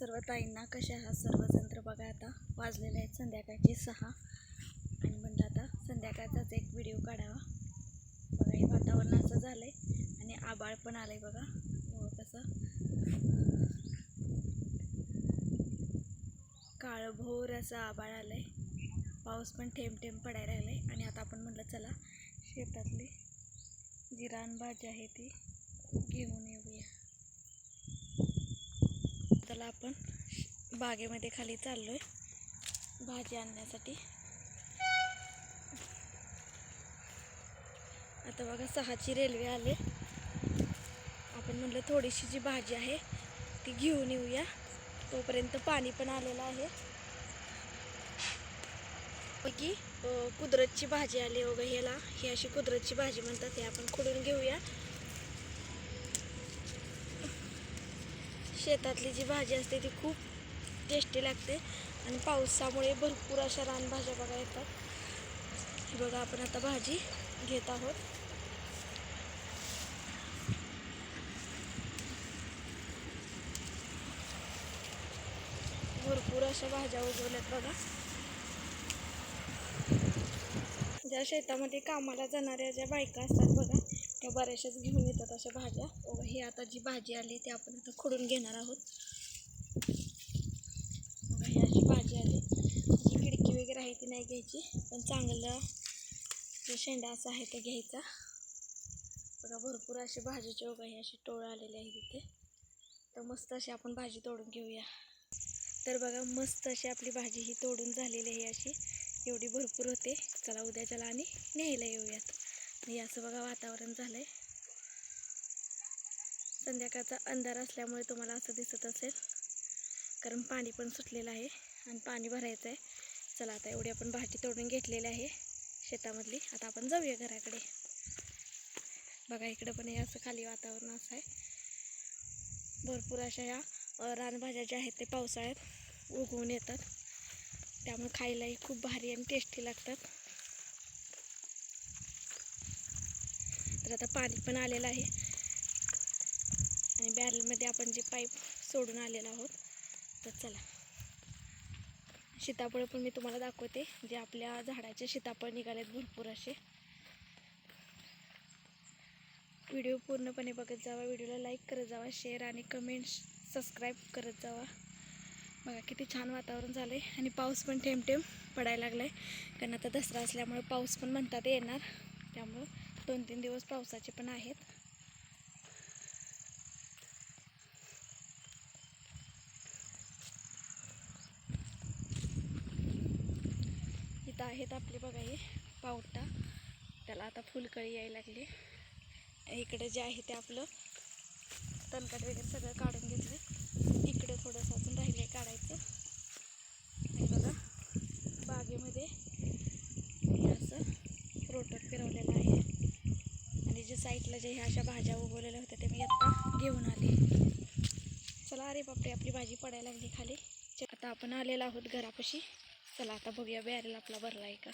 सर्व ताईंना कशा आहात सर्व तर बघा आता. वाजलेले आहेत संध्याकाळचे सहा. आणि म्हणलं आता संध्याकाळचाच एक व्हिडिओ काढावा. बघा हे वातावरण असं झालं आहे आणि आबाळ पण आलं आहे बघा हो, कसं? काळभोर असं आबाळ आलं आहे पाऊस पण थेंब थेंब पडायला लागला आहे आणि आता आपण म्हटलं चला शेतातली जी रानभाजी आहे ती घेऊन येऊ त्याला आपण बागेमध्ये खाली चाललो आहे भाजी आणण्यासाठी. आता बघा सहाची रेल्वे आले. आपण म्हटलं थोडीशी जी भाजी आहे ती घेऊन येऊया. तोपर्यंत पाणी पण आलेलं आहे. की कुदरतची भाजी आली वगैरे ह्याला. ही अशी कुदरतची भाजी म्हणतात हे आपण खुडून घेऊया. शेतातली जी भाजी असते ती खूप टेस्टी लागते. आणि पावसामुळे भरपूर अशा रानभाज्या बघा येतात. बघा आपण आता भाजी घेत आहोत. भरपूर अशा भाज्या उगवल्यात बघा. ज्या शेतामध्ये कामाला जाणाऱ्या ज्या बायका असतात बघा त्या बऱ्याचशाच घेऊन येतात अशा भाज्या. व ही आता जी भाजी आली ती आपण आता खोडून घेणार आहोत बघा ही अशी भाजी आली जी खिडकी वगैरे आहे ती नाही घ्यायची. पण चांगलं जो शेंडा असा आहे तो घ्यायचा. बघा भरपूर अशी भाजीची वगैरे अशी टोळ आलेली आहे तिथे तर मस्त अशी आपण भाजी तोडून घेऊया. तर बघा मस्त अशी आपली भाजी ही तोडून झालेली आहे अशी. एवढी भरपूर होते. चला उद्याच्याला आणि न्यायला येऊयात. हे असं बघा वातावरण झालं आहे संध्याकाळचा अंधार असल्यामुळे तुम्हाला असं दिसत असेल. कारण पाणी पण सुटलेलं आहे आणि पाणी भरायचं आहे चला आता एवढी आपण भाजी तोडून घेतलेली आहे शेतामधली. आता आपण जाऊया घराकडे. बघा इकडं पण हे असं खाली वातावरण असं आहे. भरपूर अशा ह्या रानभाज्या ज्या आहेत ते पावसाळ्यात उगवून येतात. त्यामुळे खायलाही खूप भारी आणि टेस्टी लागतात. तर आता पाणी पण आलेलं आहे. आणि बॅरलमध्ये आपण जे पाईप सोडून आलेलो आहोत तर चला. सीताफळ पण मी तुम्हाला दाखवते जे आपल्या झाडाचे सीताफळ निघालेत भरपूर असे. व्हिडिओ पूर्णपणे बघत जावा व्हिडिओला लाईक करत जावा शेअर आणि कमेंट्स सबस्क्राईब करत जावा. बघा किती छान वातावरण झालं आहे आणि पाऊस पण थेंब थेंब पडायला लागला आहे कारण आता दसरा असल्यामुळे पाऊस पण म्हणतात येणार त्यामुळं दोन तीन दिवस पावसाचे पण आहेत. इथं आहेत आपले बघा हे. पावटा. त्याला आता फुलकळी यायला लागली. इकडे जे आहे ते आपलं तणकाट वगैरे सगळं काढून घेतलं इकडे थोडंसं अजून राहिले काढायचं. आणि बघा बागेमध्ये असं रोटर फिरवलेलं आहे. आणि जे साईडला जे ह्या अशा भाज्या उगवलेल्या होत्या ते मी आत्ता घेऊन आले. चला अरे बापरे आपली भाजी पडायला लागली खाली. च- आता आपण आलेलो आहोत घरापाशी. चला आता बघूया बॅरेल आपला भरला आहे का?